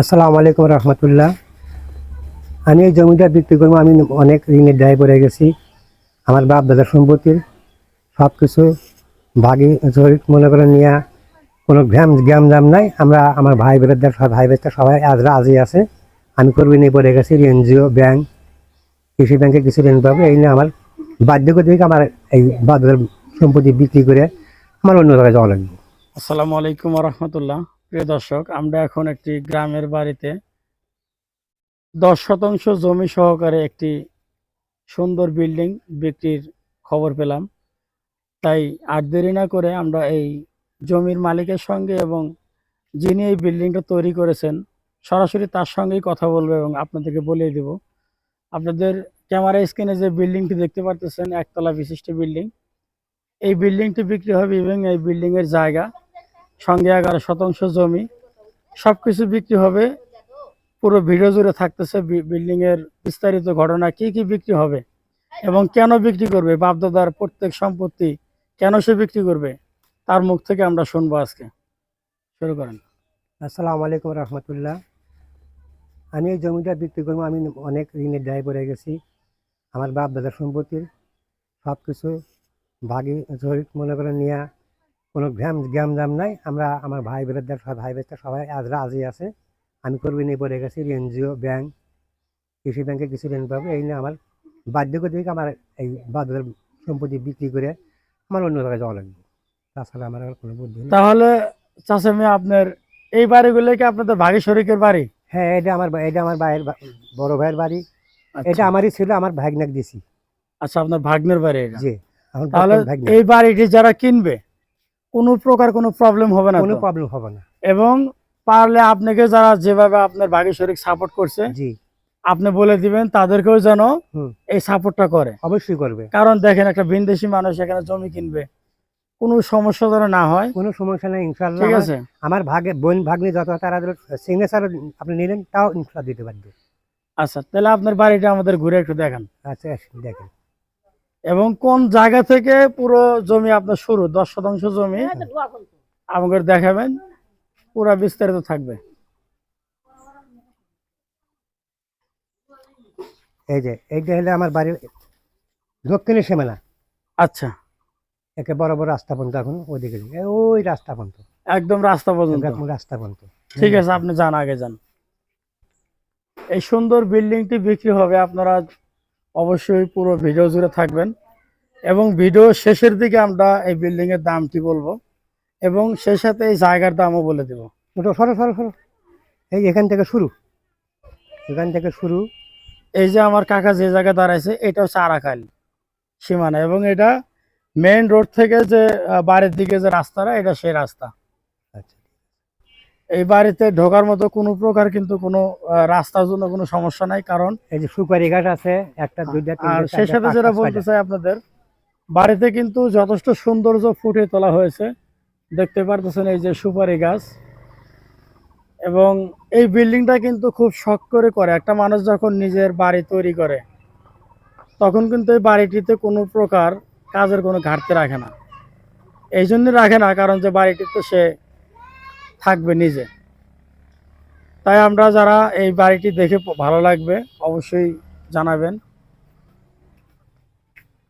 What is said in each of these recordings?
আসসালামু আলাইকুম রহমতুল্লাহ। আমি এই জমিটা বিক্রি করব, আমি অনেক ঋণের দায় পড়ে গেছি। আমার বাপ দাদার সম্পত্তির সব কিছু ভাগি জরিপ মনে করে নিয়ে, কোনো ঘ্যাম গ্যাম জাম নাই। আমরা, আমার ভাই বেড়াদের সব, ভাই বেড়াদের সবাই আজ রাজি আছে। আমি করবি নিয়ে পড়ে গেছি, এনজিও, ব্যাংক, কৃষি ব্যাংকে কিছু ঋণ পাবো। এই নিয়ে আমার বাধ্য করে দিকে আমার এই বাপ দাদার সম্পত্তি বিক্রি করে আমার অন্য জায়গায় যাওয়া লাগবে। আসসালামু আলাইকুম রহমতুল্লাহ। প্রিয় দর্শক, আমরা এখন একটি গ্রামের বাড়িতে দশ শতাংশ জমি সহকারে একটি সুন্দর বিল্ডিং বিক্রির খবর পেলাম। তাই আর দেরি না করে আমরা এই জমির মালিকের সঙ্গে এবং যিনি এই বিল্ডিংটা তৈরি করেছেন, সরাসরি তার সঙ্গেই কথা বলব এবং আপনাদেরকে বলিয়ে দেব। আপনাদের ক্যামেরা স্ক্রিনে যে বিল্ডিংটি দেখতে পারতেছেন, একতলা বিশিষ্ট বিল্ডিং। এই বিল্ডিংটি বিক্রি হবে এবং এই বিল্ডিংয়ের জায়গা সঙ্গে এগারো শতাংশ জমি। সব কিছু বিক্রি হবে। পুরো ভিডিও জুড়ে থাকতেছে বিল্ডিং এর বিস্তারিত ঘটনা, কি কি বিক্রি হবে এবং কেন বিক্রি করবে, বাপদাদার প্রত্যেক সম্পত্তি কেন সে বিক্রি করবে, তার মুখ থেকে আমরা শুনব আজকে। শুরু করেন। আসসালামু আলাইকুম রহমতুল্লাহ। আমি এই জমিটা বিক্রি করব, আমি অনেক ঋণের দায় পড়ে গেছি। আমার বাপ দাদার সম্পত্তির সব কিছু ভাগি মনে করে নিয়ে। কোনো গ্যাম গ্যাম জাম নাই। আমরা আমার ভাই বেড়াদের সব ভাই বেড়াদের সবাই আজ রাজি আছে। আমি করবি নিয়ে পড়ে গেছি এনজিও ব্যাংক কৃষি ব্যাংকে কিছু ঋণ পাবো। এই নিয়ে আমার বাধ্য করে দিকে আমার এই বাপ সম্পত্তি বিক্রি করে আমার অন্য জায়গায় যাওয়া লাগবে। তাছাড়া আমার আর কোনো বুদ্ধি তাহলে চাষে মেয়ে আপনার এই বাড়িগুলো কি আপনাদের ভাগে শরিকের বাড়ি? হ্যাঁ এটা আমার এটা আমার ভাইয়ের বড় ভাইয়ের বাড়ি। আচ্ছা। এটা আমারই ছিল আমার ভাগনাক দিছি। আচ্ছা আপনার ভাগ্নের বাড়ি এটা। জি তাহলে। এই বাড়িটি যারা কিনবে কোনো প্রকার কোনো প্রবলেম হবে না কোনো প্রবলেম হবে না। এবং পারলে আপনাকে যারা যেভাবে আপনার ভাগী শরিক সাপোর্ট করছে জি। আপনি বলে দিবেন তাদেরকেও যেন এই সাপোর্টটা করে। অবশ্যই করবে। কারণ দেখেন একটা ভিনদেশি মানুষ এখানে জমি কিনবে কোনো সমস্যা যেন না হয়। কোনো সমস্যা নেই ইনশাল্লাহ ঠিক আমার- আছে? আমার ভাগে বোন ভাগ্নে যত তারা সিগনেচার আপনি নিলেন তাও ইনশাল্লাহ দিতে পারবে। আচ্ছা তাহলে আপনার বাড়িটা আমাদের ঘুরে একটু দেখান। আচ্ছা দেখেন। এবং কোন জায়গা থেকে পুরো জমি আপনার শুরু? দশ শতাংশ জমি আমাকে দেখাবেন। পুরো বিস্তারিত থাকবে। এই যে এইটা হলে আমার বাড়ির দক্ষিণের সীমানা। আচ্ছা। একে বড় বড় রাস্তা পর্যন্ত এখন ওইদিকে ওই রাস্তা পর্যন্ত। একদম রাস্তা পর্যন্ত। একদম রাস্তা পর্যন্ত। ঠিক আছে আপনি যান আগে যান। এই সুন্দর বিল্ডিংটি বিক্রি হবে আপনারা অবশ্যই পুরো ভিডিও জুড়ে থাকবেন। এবং ভিডিও শেষের দিকে আমরা এই বিল্ডিং এর দামটি বলব এবং সেই সাথে এই জায়গার দামও বলে দেব। ওটা সরো সরো সরো। এই এখান থেকে শুরু। এখান থেকে শুরু। এই যে আমার কাকা যে জায়গায় দাঁড়াইছে এটা হচ্ছে আরাকাল সীমানা এবং এটা মেইন রোড থেকে যে বাড়ির দিকে যে রাস্তাটা এটা সেই রাস্তা। এই বাড়িতে ঢোকার মতো কোনো প্রকার কিন্তু কোনো রাস্তার জন্য কোনো সমস্যা নাই কারণ এই যে সুপারি গাছ আছে একটা দুইটা আর সেই সাথে যেটা বলতে চাই আপনাদের বাড়িতে কিন্তু যথেষ্ট সৌন্দর্য ফুটে তোলা হয়েছে। দেখতে পারতেছেন এই যে সুপারি গাছ। এবং এই বিল্ডিংটা কিন্তু খুব শখ করে করে একটা মানুষ যখন নিজের বাড়ি তৈরি করে তখন কিন্তু এই বাড়িটিতে কোনো প্রকার কাজের কোনো ঘাটতি রাখে না। এই জন্য রাখে না কারণ যে বাড়িটিতে সে থাকবে নিজে। তাই আমরা যারা এই বাড়িটি দেখে ভালো লাগবে অবশ্যই জানাবেন।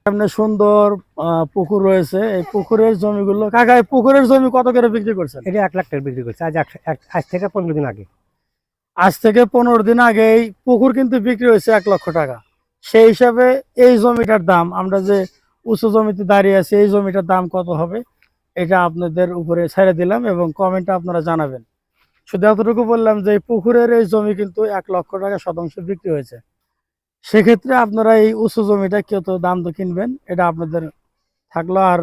সামনে সুন্দর পুকুর রয়েছে। এই পুকুরের জমিগুলো কাকা এই পুকুরের জমি কত করে বিক্রি করছেন? এটা এক লাখ টাকা বিক্রি করছে। আজ আজ থেকে পনেরো দিন আগে। আজ থেকে পনেরো দিন আগে এই পুকুর কিন্তু বিক্রি হয়েছে এক লক্ষ টাকা। সেই হিসাবে এই জমিটার দাম আমরা যে উঁচু জমিতে দাঁড়িয়ে আছি এই জমিটার দাম কত হবে? এটা আপনাদের উপরে ছেড়ে দিলাম এবং কমেন্টে আপনারা জানাবেন। শুধু এতটুকু বললাম যে পুকুরের এই জমি কিন্তু এক লক্ষ টাকা শতাংশ বিক্রি হয়েছে। সেক্ষেত্রে আপনারা এই উঁচু জমিটা কত দাম তো কিনবেন এটা আপনাদের থাকল। আর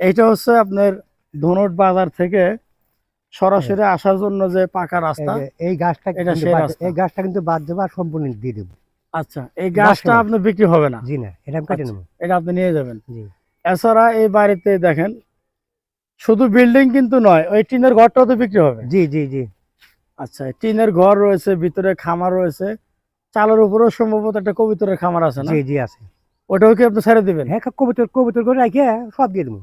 এইটা হচ্ছে আপনার ধনুট বাজার থেকে সরাসরি আসার জন্য যে পাকা রাস্তা এই গাছটা এটা সেই রাস্তা। এই গাছটা কিন্তু বাদ দেবো আর সম্পূর্ণ দিয়ে দেবো। আচ্ছা এই গাছটা গাছ আপনার বিক্রি হবে না। জি না এটা আমি কেটে আচ্ছা। নেব। এটা আপনি নিয়ে যাবেন। জি। এছাড়া এই বাড়িতে দেখেন শুধু বিল্ডিং কিন্তু নয় ওই টিনের ঘরটাও তো বিক্রি হবে। জি জি জি। আচ্ছা টিনের ঘর রয়েছে ভিতরে খামার রয়েছে চালের উপরেও সম্ভবত একটা কবিতরের খামার আছে না? জি জি আছে। ওটাও কি আপনি ছেড়ে দিবেন? হ্যাঁ কবুতর কবুতর করে রাখে সব দিয়ে দেবো।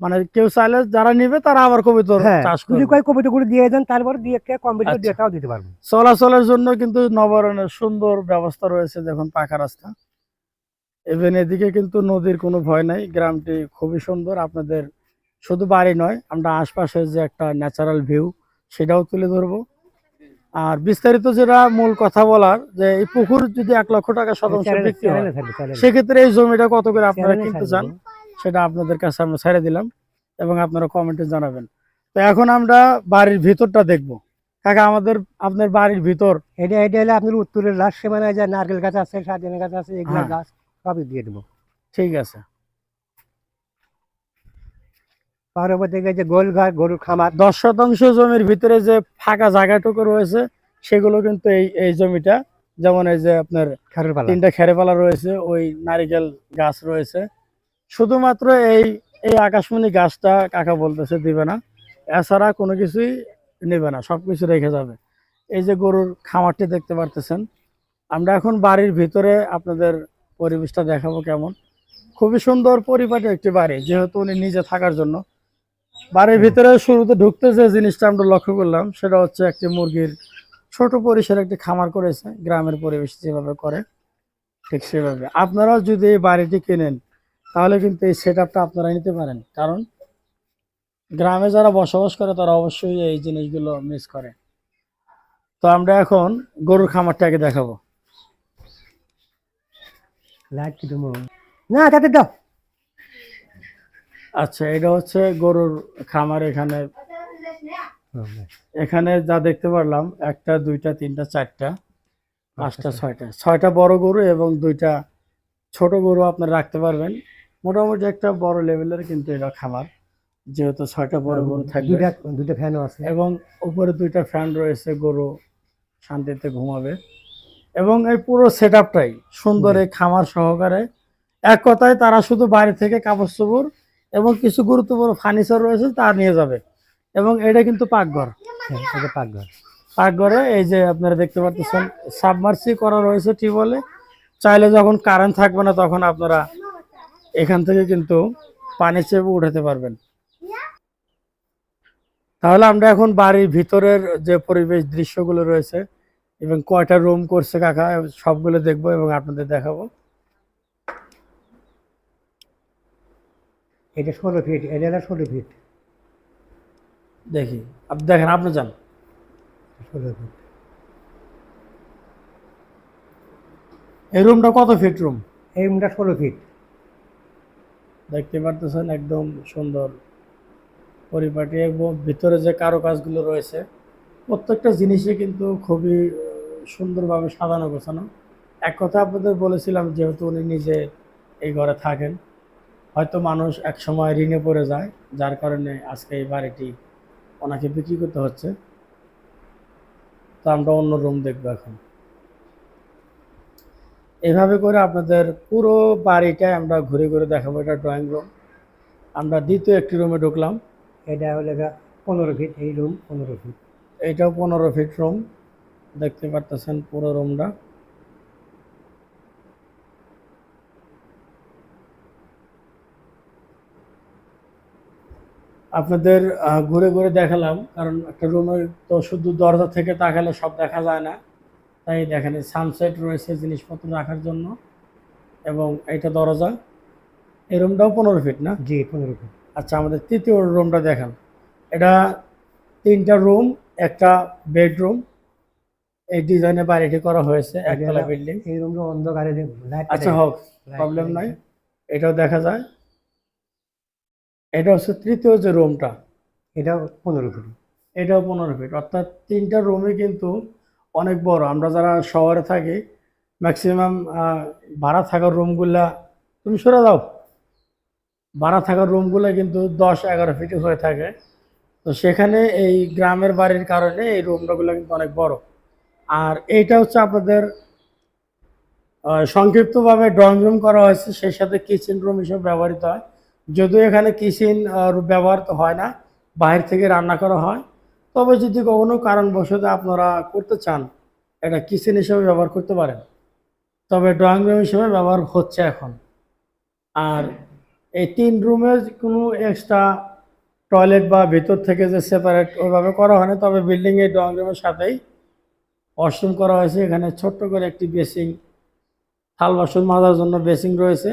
মানে কেউ চাইলে যারা নিবে তারা আবার কবিতর হ্যাঁ চাষ করবে। কয় কবিতা করে দিয়ে দেন তারপর দিয়ে কম্পিউটার আচ্ছা। দিয়ে তাও দিতে পারব। চলাচলের জন্য কিন্তু নবায়নের সুন্দর ব্যবস্থা রয়েছে দেখুন পাকা রাস্তা। ইভেন এদিকে কিন্তু নদীর কোনো ভয় নাই গ্রামটি খুবই সুন্দর আপনাদের শুধু বাড়ি নয় আমরা আশপাশে যে একটা ন্যাচারাল ভিউ সেটাও তুলে ধরবো। আর বিস্তারিত যেটা মূল কথা বলার যে এই পুকুর যদি এক লক্ষ টাকা শতাংশ বিক্রি হয়। সেক্ষেত্রে এই জমিটা কত করে আপনারা কিনতে চান সেটা আপনাদের কাছে আমরা ছেড়ে দিলাম এবং আপনারা কমেন্টে জানাবেন। তো এখন আমরা বাড়ির ভিতরটা দেখব। কাকা আমাদের আপনার বাড়ির ভিতর। এটা এটা হলে আপনার উত্তরের লাস্ট সীমানায় যে নারকেল গাছ আছে সাজনের গাছ আছে এগুলো হ্যাঁ। গাছ সবই দিয়ে দেবো। ঠিক আছে। পরবর্তী যে গোল ঘর গরুর খামার। দশ শতাংশ জমির ভিতরে যে ফাঁকা জায়গাটুকু রয়েছে সেগুলো কিন্তু এই এই জমিটা যেমন এই যে আপনার তিনটা খেরেপালা রয়েছে ওই নারিকেল গাছ রয়েছে। শুধুমাত্র এই এই আকাশমণি গাছটা কাকা বলতেছে দিবে না। এছাড়া কোনো কিছুই নেবে না সব কিছু রেখে যাবে। এই যে গরুর খামারটি দেখতে পারতেছেন আমরা এখন বাড়ির ভিতরে আপনাদের পরিবেশটা দেখাবো কেমন। খুবই সুন্দর পরিপাটি একটি বাড়ি যেহেতু উনি নিজে থাকার জন্য। বাড়ির ভিতরে শুরুতে ঢুকতে যে জিনিসটা আমরা লক্ষ্য করলাম, সেটা হচ্ছে একটি মুরগির ছোট পরিসরে একটি খামার করেছে, গ্রামের পরিবেশ যেভাবে করে, ঠিক সেভাবে। আপনারাও যদি এই বাড়িটি কেনেন, তাহলে কিন্তু এই সেট আপনারা নিতে পারেন। কারণ গ্রামে যারা বসবাস করে, তারা অবশ্যই এই জিনিসগুলো মিস করে। তো আমরা এখন গরুর খামারটাকে দেখাবো। না, তাতে দাও। আচ্ছা এটা হচ্ছে গরুর খামার এখানে। এখানে যা দেখতে পারলাম একটা দুইটা তিনটা চারটা পাঁচটা ছয়টা। ছয়টা বড় গরু এবং দুইটা ছোট গরু আপনারা রাখতে পারবেন। মোটামুটি একটা বড় লেভেলের কিন্তু এটা খামার যেহেতু ছয়টা বড় গরু থাকবে। দুইটা দুইটা ফ্যানও আছে। এবং উপরে দুইটা ফ্যান রয়েছে গরু শান্তিতে ঘুমাবে। এবং এই পুরো সেট আপটাই সুন্দর এই খামার সহকারে। এক কথায় তারা শুধু বাইরে থেকে কাপড় চোপড় এবং কিছু গুরুত্বপূর্ণ ফার্নিচার রয়েছে তা নিয়ে যাবে। এবং এটা কিন্তু পাকঘর। হ্যাঁ, এটা পাকঘর। পাকঘরে এই যে আপনারা দেখতে পাচ্ছেন সাবমার্সি করা রয়েছে টিউবওয়েলে চাইলে যখন কারেন্ট থাকবে না তখন আপনারা এখান থেকে কিন্তু পানি চেপে উঠাতে পারবেন। তাহলে আমরা এখন বাড়ির ভিতরের যে পরিবেশ দৃশ্যগুলো রয়েছে এবং কয়টা রুম করছে কাকা সবগুলো দেখব এবং আপনাদের দেখাবো। এটা ষোলো ফিট এটা হলো ষোলো ফিট দেখি। আপনি দেখেন আপনি যান। ষোলো ফিট এই রুমটা কত ফিট রুম এই রুমটা ষোলো ফিট দেখতে পারতেছেন একদম সুন্দর পরিপাটি এবং ভিতরে যে কারও কাজগুলো রয়েছে প্রত্যেকটা জিনিসই কিন্তু খুবই সুন্দরভাবে সাজানো গোছানো। এক কথা আপনাদের বলেছিলাম যেহেতু উনি নিজে এই ঘরে থাকেন হয়তো মানুষ এক সময় ঋণে পড়ে যায় যার কারণে আজকে এই বাড়িটি ওনাকে বিক্রি করতে হচ্ছে। তো আমরা অন্য রুম দেখব এখন। এভাবে করে আপনাদের পুরো বাড়িটাই আমরা ঘুরে ঘুরে দেখাবো। এটা ড্রয়িং রুম। আমরা দ্বিতীয় একটি রুমে ঢুকলাম। এটা হলো পনেরো ফিট এই রুম পনেরো ফিট। এটাও পনেরো ফিট রুম। দেখতে পারতেছেন পুরো রুমটা। আপনাদের ঘুরে ঘুরে দেখালাম কারণ একটা রুমের তো শুধু দরজা থেকে তাকালে সব দেখা যায় না। তাই দেখেন সানসেট রয়েছে জিনিসপত্র রাখার জন্য এবং এটা দরজা। এই রুমটাও পনেরো ফিট না? জি পনেরো ফিট আচ্ছা আমাদের তৃতীয় রুমটা দেখান। এটা তিনটা রুম একটা বেডরুম এই ডিজাইনে বাড়িটি করা হয়েছে একতলা বিল্ডিং এই রুমটা অন্ধকারে আচ্ছা হোক প্রবলেম নাই। এটাও দেখা যায়। এটা হচ্ছে তৃতীয় যে রুমটা এটা পনেরো ফিট এটাও পনেরো ফিট অর্থাৎ তিনটা রুমই কিন্তু অনেক বড়। আমরা যারা শহরে থাকি ম্যাক্সিমাম ভাড়া থাকার রুমগুলা তুমি সরে দাও ভাড়া থাকার রুমগুলো কিন্তু দশ এগারো ফিটে হয়ে থাকে। তো সেখানে এই গ্রামের বাড়ির কারণে এই রুমগুলো কিন্তু অনেক বড়। আর এইটা হচ্ছে আপনাদের সংক্ষিপ্তভাবে ড্রয়িং রুম করা হয়েছে। সেই সাথে কিচেন রুম হিসেবে ব্যবহৃত হয়। যদিও এখানে কিচেন ব্যবহার তো হয় না, বাইরে থেকে রান্না করা হয়। তবে যদি কখনো কারণবশত আপনারা করতে চান, এটা কিচেন হিসেবে ব্যবহার করতে পারেন। তবে ড্রয়িং রুম হিসেবে ব্যবহার হচ্ছে এখন। আর এই তিন রুমে কোনো এক্সট্রা টয়লেট বা ভিতর থেকে যে সেপারেট ওইভাবে করা হয় না, তবে বিল্ডিংয়ে ড্রয়িং রুমের সাথেই ওয়াশরুম করা হয়েছে। এখানে ছোট্ট করে একটি বেসিং থাল বাসন মাজার জন্য বেসিং রয়েছে।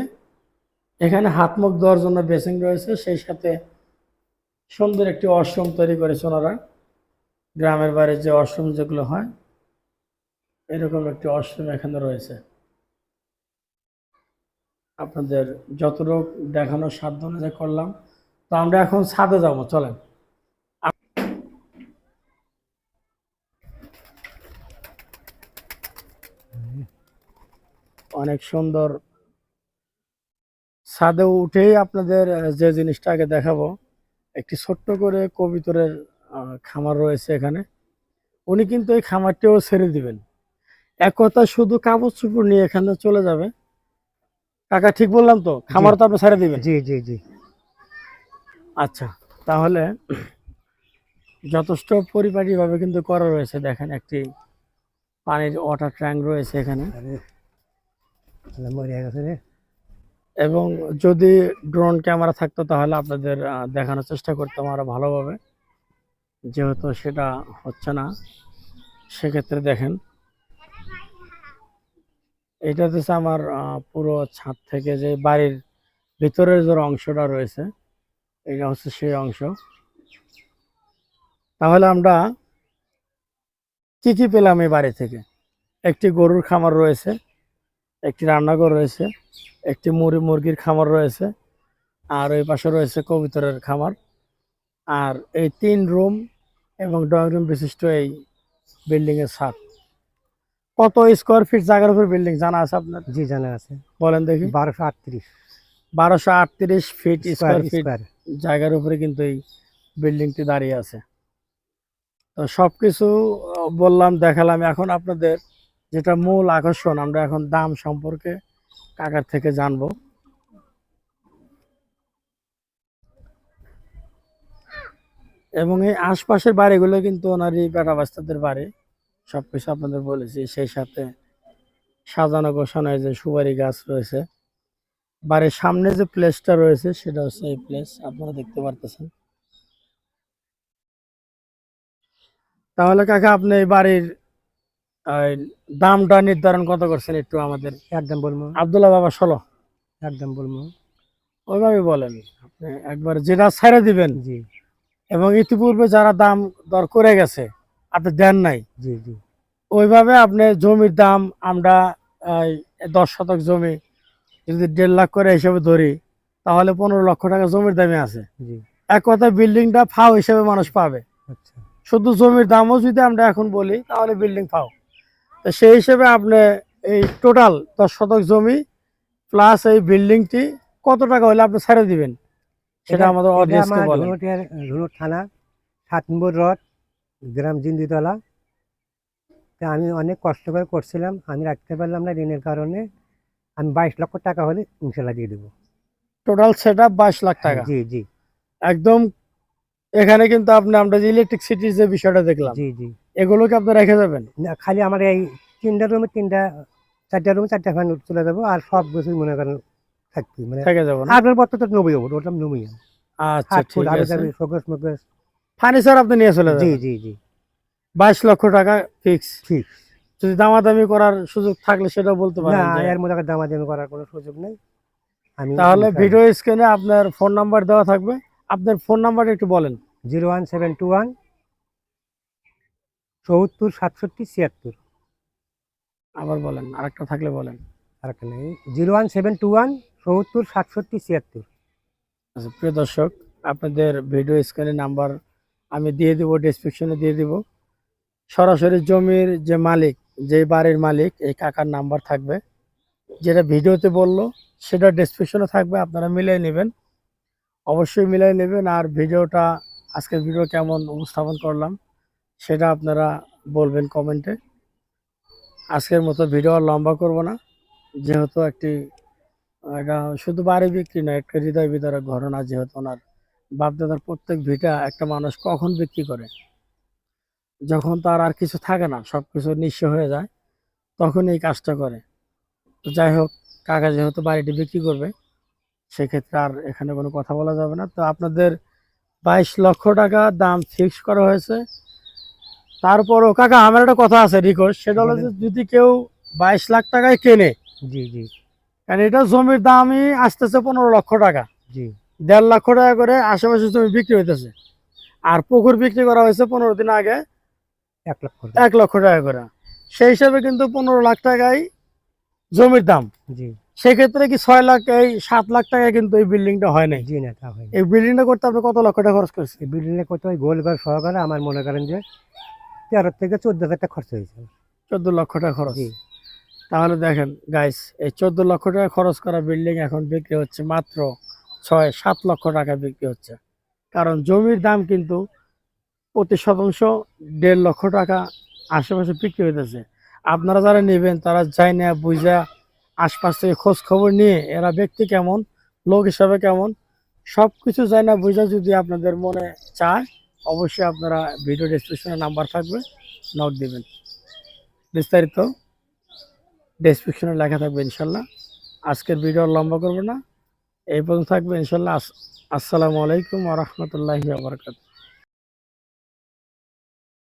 এখানে হাত মুখ ধোয়ার জন্য বেসিং রয়েছে, সেই সাথে সুন্দর একটি অশ্রম তৈরি করেছে ওনারা। গ্রামের বাড়ির যে অশ্রম যেগুলো হয়, এরকম একটি অশ্রম এখানে রয়েছে। আপনাদের যতটুকু দেখানোর সাধ্য অনুযায়ী করলাম, তো আমরা এখন ছাদে যাব, চলেন। অনেক সুন্দর ছাদে উঠেই আপনাদের যে জিনিসটা আগে দেখাবো একটি ছোট্ট করে কবিতরের খামার রয়েছে এখানে। উনি কিন্তু এই খামারটিও ছেড়ে দিবেন। এক কথা শুধু কাপড় চোপড় নিয়ে এখানে চলে যাবে। কাকা ঠিক বললাম তো? খামার তো আপনি ছেড়ে দিবেন? জি জি জি। আচ্ছা তাহলে যথেষ্ট পরিপাটিভাবে কিন্তু করা রয়েছে। দেখেন একটি পানির ওয়াটার ট্যাঙ্ক রয়েছে এখানে। মরিয়া গেছে রে। এবং যদি ড্রোন ক্যামেরা থাকতো তাহলে আপনাদের দেখানোর চেষ্টা করতাম আরও ভালোভাবে। যেহেতু সেটা হচ্ছে না, সেক্ষেত্রে দেখেন। এটা হচ্ছে আমার পুরো ছাদ থেকে যে বাড়ির ভিতরের যে অংশটা রয়েছে, এটা হচ্ছে সেই অংশ। তাহলে আমরা কি কি পেলাম এই বাড়ি থেকে। একটি গরুর খামার রয়েছে। একটি রান্নাঘর রয়েছে একটি মুরগি মুরগির খামার রয়েছে আর ওই পাশে রয়েছে কবুতরের খামার। আর এই তিন রুম এবং ড্রয়িং রুম বিশিষ্ট এই বিল্ডিং এর ছাদ। কত স্কোয়ার ফিট জায়গার উপর বিল্ডিং জানা আছে আপনার? জি জানা আছে। বলেন দেখি। বারোশো আটত্রিশ। বারোশো আটত্রিশ ফিট স্কোয়ার ফিট জায়গার উপরে কিন্তু এই বিল্ডিংটি দাঁড়িয়ে আছে। তো সবকিছু আহ, বললাম দেখালাম। এখন আপনাদের যেটা মূল আকর্ষণ, আমরা এখন দাম সম্পর্কে কাকার থেকে জানব। এবং এই আশপাশের বাড়িগুলো কিন্তু ওনারই বেটা বাস্তাদের বাড়ি। সবকিছু আপনাদের বলেছি, সেই সাথে সাজানো গোছানো এই যে সুপারি গাছ রয়েছে। বাড়ির সামনে যে প্লেসটা রয়েছে, সেটা হচ্ছে এই প্লেস আপনারা দেখতে পারতেছেন। তাহলে কাকা, আপনি এই বাড়ির দামটা নির্ধারণ কত করছেন একটু আমাদের? একদম বলব। আব্দুল্লাহ বাবা ষোলো। একদম বলব। ওইভাবে বলেন। আপনি একবার যেটা ছেড়ে দিবেন। জি। এবং ইতিপূর্বে যারা দাম দর করে গেছে আপনি দেন নাই। জি জি। ওইভাবে আপনি জমির দাম আমরা দশ শতক জমি যদি দেড় লাখ করে হিসেবে ধরি তাহলে পনেরো লক্ষ টাকা জমির দামে আছে। জি। এক কথা বিল্ডিংটা ফাও হিসেবে মানুষ পাবে। আচ্ছা। শুধু জমির দামও যদি আমরা এখন বলি তাহলে বিল্ডিং ফাও। তো সেই হিসেবে আপনি এই টোটাল দশ শতক জমি প্লাস এই বিল্ডিংটি কত টাকা হলে আপনি ছেড়ে দিবেন? সেটা আমাদের অডিয়েন্সকে বলেন। থানা সাত নম্বর রড গ্রাম জিন্দিতলা। তা আমি অনেক কষ্ট করে করছিলাম আমি রাখতে পারলাম না ঋণের কারণে। আমি বাইশ লক্ষ টাকা হলে ইনশাল্লাহ দিয়ে দেবো। টোটাল সেট আপ বাইশ লাখ টাকা। জি জি। একদম এখানে কিন্তু আপনি আমরা যে ইলেকট্রিসিটির যে বিষয়টা দেখলাম। জি জি। এগুলোকে আপনি রেখে যাবেন? না, খালি আমার এই তিনটা রুমে তিনটা চারটা রুমে চারটা ফ্যান চলে যাব আর সব কিছু মনে করেন থাকবে মানে থেকে যাব আপনার পর তো নবই হব ওটা নবই আচ্ছা ঠিক আছে। শোকেস মোকেস। ফার্নিচার আপনি নিয়ে চলে জি যাবেন? জি জি। বাইশ লক্ষ টাকা ফিক্স যদি দামাদামি করার সুযোগ থাকলে সেটা বলতে পারেন এর মধ্যে দামাদামি করার কোনো সুযোগ নেই। আমি তাহলে ভিডিও স্ক্রিনে আপনার ফোন নাম্বার দেওয়া থাকবে। আপনার ফোন নাম্বারটা একটু বলেন। Zero one seven two one চৌত্তর সাতষট্টি ছিয়াত্তর। আবার বলেন আরেকটা থাকলে বলেন। আরেকটা নেই। Zero one seven two one চৌত্তর সাতষট্টি ছিয়াত্তর। আচ্ছা প্রিয় দর্শক আপনাদের ভিডিও স্ক্রিনে নাম্বার আমি দিয়ে দিব ডিসক্রিপশনে দিয়ে দিব। সরাসরি জমির যে মালিক যে বাড়ির মালিক এই কাকার নাম্বার থাকবে। যেটা ভিডিওতে বলল সেটা ডিসক্রিপশনে থাকবে আপনারা মিলিয়ে নেবেন। অবশ্যই মিলিয়ে নেবেন আর ভিডিওটা আজকের ভিডিও কেমন উপস্থাপন করলাম। সেটা আপনারা বলবেন কমেন্টে। আজকের মতো ভিডিও লম্বা করব না। যেহেতু একটি, এটা শুধু বাড়ি বিক্রি নয়, একটা হৃদয় বিদারক ঘটনা যেহেতু ওনার বাপদাদার প্রত্যেক ভিটা একটা মানুষ কখন বিক্রি করে? যখন তার আর কিছু থাকে না সব কিছু নিঃস্ব হয়ে যায়, তখন এই কাজটা করে। তো যাই হোক, কাকা যেহেতু বাড়িটি বিক্রি করবে, সেক্ষেত্রে আর এখানে কোনো কথা বলা যাবে না। তো আপনাদের বাইশ লক্ষ টাকা দাম ফিক্স করা হয়েছে। তারপরও কাকা আমার একটা কথা আছে রিকোয়েস্ট সেটা হলো যে যদি কেউ বাইশ লাখ টাকায় কেনে জি জি। কারণ এটা জমির দামই আসতেছে পনেরো লক্ষ টাকা। জি। দেড় লক্ষ টাকা করে আশেপাশে জমি বিক্রি হইতেছে। আর পুকুর বিক্রি করা হয়েছে পনেরো দিন আগে এক লক্ষ এক লক্ষ টাকা করে। সেই হিসাবে কিন্তু পনেরো লাখ টাকাই জমির দাম। জি। সেক্ষেত্রে কি ছয় লাখ এই সাত লাখ টাকা কিন্তু এই বিল্ডিংটা হয় নাই? জি না এই বিল্ডিংটা করতে আপনি কত লক্ষ টাকা খরচ করছেন? এই বিল্ডিংয়ে কত ওই গোল ঘর সহকারে। আমার মনে করেন যে তেরো থেকে চোদ্দ হাজার টাকা খরচ হয়েছে। চোদ্দ লক্ষ টাকা খরচ। তাহলে দেখেন গাইস এই চোদ্দ লক্ষ টাকা খরচ করা বিল্ডিং এখন বিক্রি হচ্ছে মাত্র ছয় সাত লক্ষ টাকা বিক্রি হচ্ছে। কারণ জমির দাম কিন্তু প্রতি শতাংশ দেড় লক্ষ টাকা আশেপাশে বিক্রি হইতেছে। আপনারা যারা নেবেন তারা যায় না বুঝা আশপাশ থেকে খোঁজ খবর নিয়ে এরা ব্যক্তি কেমন লোক হিসাবে কেমন সব কিছু যায় না বুঝা যদি আপনাদের মনে চায় অবশ্যই আপনারা ভিডিও ডিসক্রিপশনে নাম্বার থাকবে নোট দেবেন। বিস্তারিত ডেসক্রিপশনে লেখা থাকবে ইনশাল্লাহ। আজকের ভিডিও লম্বা করব না। এই পর্যন্ত থাকবে ইনশাল্লাহ। আস- আসসালামু আলাইকুম আ রহমতুল্লাহি ওয়া বারাকাতুহু।